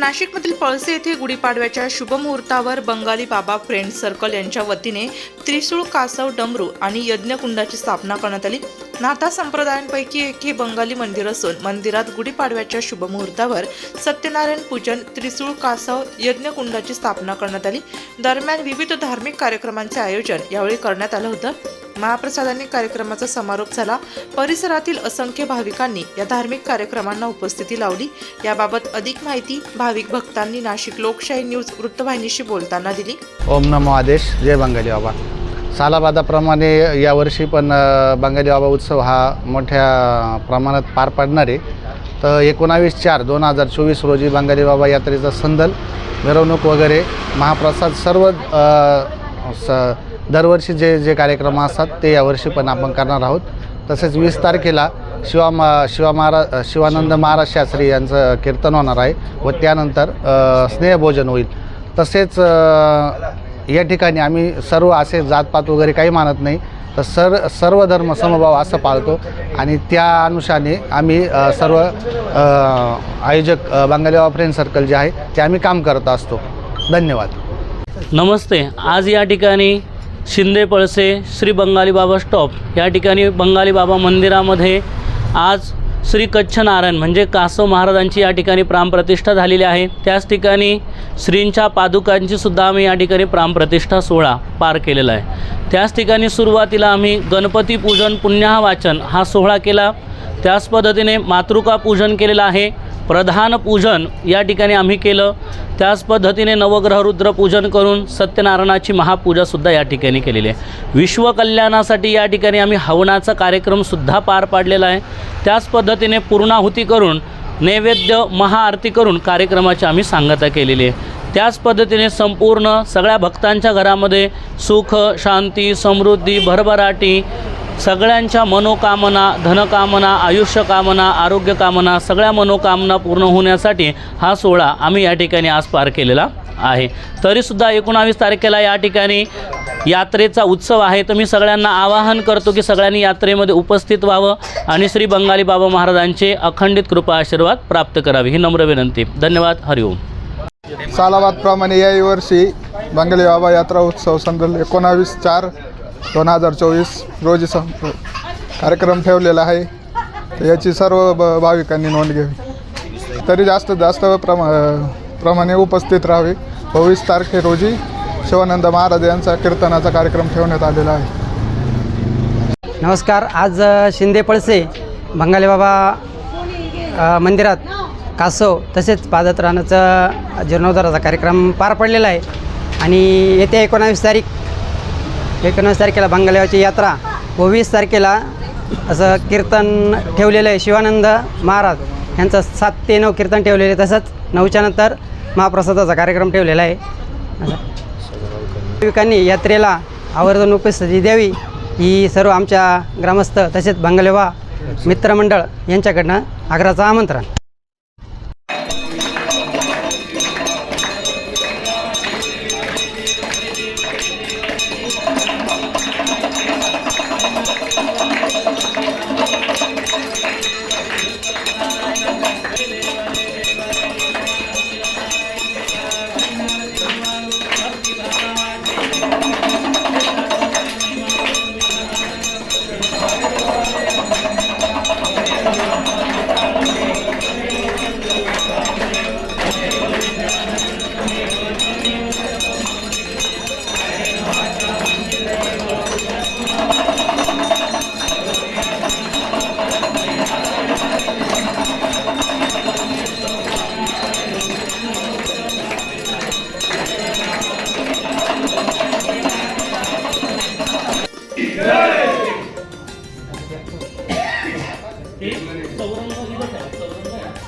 नाशिकमधील पळसे येथे गुढीपाडव्याच्या शुभमुहूर्तावर बंगाली बाबा फ्रेंड सर्कल यांच्या वतीने त्रिशूळ कासव डमरू आणि यज्ञकुंडाची स्थापना करण्यात आली. नाथा संप्रदायांपैकी एक हे बंगाली मंदिर असून मंदिरात गुढीपाडव्याच्या शुभमुहूर्तावर सत्यनारायण पूजन त्रिसूळ कासव यज्ञकुंडाची स्थापना करण्यात आली. दरम्यान विविध धार्मिक कार्यक्रमांचे आयोजन यावेळी करण्यात आलं होतं. महाप्रसादांनी कार्यक्रमाचा समारोप झाला. परिसरातील असंख्य भाविकांनी या धार्मिक कार्यक्रमांना उपस्थिती लावली. याबाबत अधिक माहिती भाविक भक्तांनी नाशिक लोकशाही न्यूज वृत्तवाहिनीशी बोलताना दिली. ओम नमो आदेश. जय बंगाली बाबा. सालाबादाप्रमाणे यावर्षी पण बंगाली बाबा उत्सव हा मोठ्या प्रमाणात पार पडणार आहे. तर एकोणावीस चार दोन हजार चोवीस रोजी बंगाली बाबा यात्रेचा संदल मिरवणूक वगैरे महाप्रसाद सर्व स दरवर्षी जे जे कार्यक्रम असतात ते यावर्षी पण आपण करणार आहोत. तसेच वीस तारखेला शिवा मा शिवा महाराज शिवानंद महाराज शास्त्री यांचं कीर्तन होणार आहे व त्यानंतर स्नेहभोजन होईल. तसेच या ठिकाणी आम्ही सर्व असे जातपात वगैरे काही मानत नाही तर सर सर्व धर्म समभाव असं पाळतो. आणि त्या अनुषाने आम्ही सर्व आयोजक बंगाली बाबा फ्रेंड सर्कल जे आहे ते आम्ही काम करत असतो. धन्यवाद. नमस्ते. आज या ठिकाणी शिंदे पळसे श्री बंगाली बाबा स्टॉप या ठिकाणी बंगाली बाबा मंदिरामध्ये आज श्री कच्छनारायण म्हणजे कासव महाराजांची या ठिकाणी प्राणप्रतिष्ठा झालेली आहे. त्याच ठिकाणी श्रींच्या पादुकांची सुद्धा आम्ही या ठिकाणी प्राणप्रतिष्ठा सोहळा पार केलेला आहे. त्याच ठिकाणी सुरुवातीला आम्ही गणपती पूजन पुण्यहा वाचन हा सोहळा केला. त्याच पद्धतीने मातृका पूजन केलेलं आहे. प्रधान पूजन या ठिकाणी आम्ही केलं. त्याच पद्धतीने नवग्रहरुद्र पूजन करून सत्यनारायणाची महापूजासुद्धा या ठिकाणी केलेली आहे. विश्वकल्याणासाठी या ठिकाणी आम्ही हवनाचा कार्यक्रमसुद्धा पार पाडलेला आहे. त्याच पद्धतीने पूर्णाहुती करून नैवेद्य महाआरती करून कार्यक्रमाची आम्ही सांगता केलेली आहे. त्याच पद्धतीने संपूर्ण सगळ्या भक्तांच्या घरामध्ये सुख शांती समृद्धी भरभराटी सगळ्यांच्या मनोकामना धनकामना आयुष्यकामना आरोग्यकामना सगळ्या मनोकामना पूर्ण होण्यासाठी हा सोहळा आम्ही या ठिकाणी आज पार केलेला आहे. तरीसुद्धा एकोणावीस तारखेला या ठिकाणी यात्रेचा उत्सव आहे. तर मी सगळ्यांना आवाहन करतो की सगळ्यांनी यात्रेमध्ये उपस्थित व्हावं आणि श्री बंगाली बाबा महाराजांचे अखंडित कृपा आशीर्वाद प्राप्त करावे. ही नम्र विनंती. धन्यवाद. हरिओम सालाबादप्रमाणे याही वर्षी बंगाली बाबा यात्रा उत्सव संदर्भ एकोणावीस चार दोन हजार चोवीस रोजी सं कार्यक्रम ठेवलेला आहे. याची सर्व ब भाविकांनी नोंद घ्यावी. तरी जास्त जास्त प्रमा प्रमाणे उपस्थित राहावे. बावीस तारखे रोजी शिवानंद महाराज यांचा कीर्तनाचा कार्यक्रम ठेवण्यात आलेला आहे. नमस्कार. आज शिंदे पळसे बंगाली बाबा मंदिरात कासव तसेच पादत्राणाचा जीर्णोद्धाराचा कार्यक्रम पार पडलेला आहे. आणि येत्या एकोणावीस तारीख एकोणीस तारखेला बंगालीबाबाची यात्रा व वीस तारखेला असं कीर्तन ठेवलेलं आहे शिवानंद महाराज. यांचं सात ते नऊ कीर्तन ठेवलेलं आहे. तसंच नऊच्या नंतर महाप्रसादाचा कार्यक्रम ठेवलेला आहे. भाविकांनी यात्रेला आवर्जून उपस्थिती द्यावी. ही सर्व आमच्या ग्रामस्थ तसेच बंगलेवा मित्रमंडळ यांच्याकडनं आग्रहाचं आमंत्रण.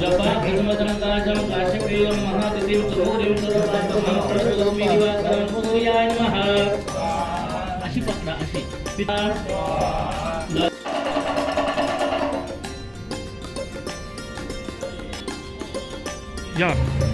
जपाधर्मदनकाजं काश्यपेयं महातिथिं सुरूरिं सर्वपापं प्रणतोस्मि दिवाकरं सूर्याय नमः अशी पकडा अशी पिता या.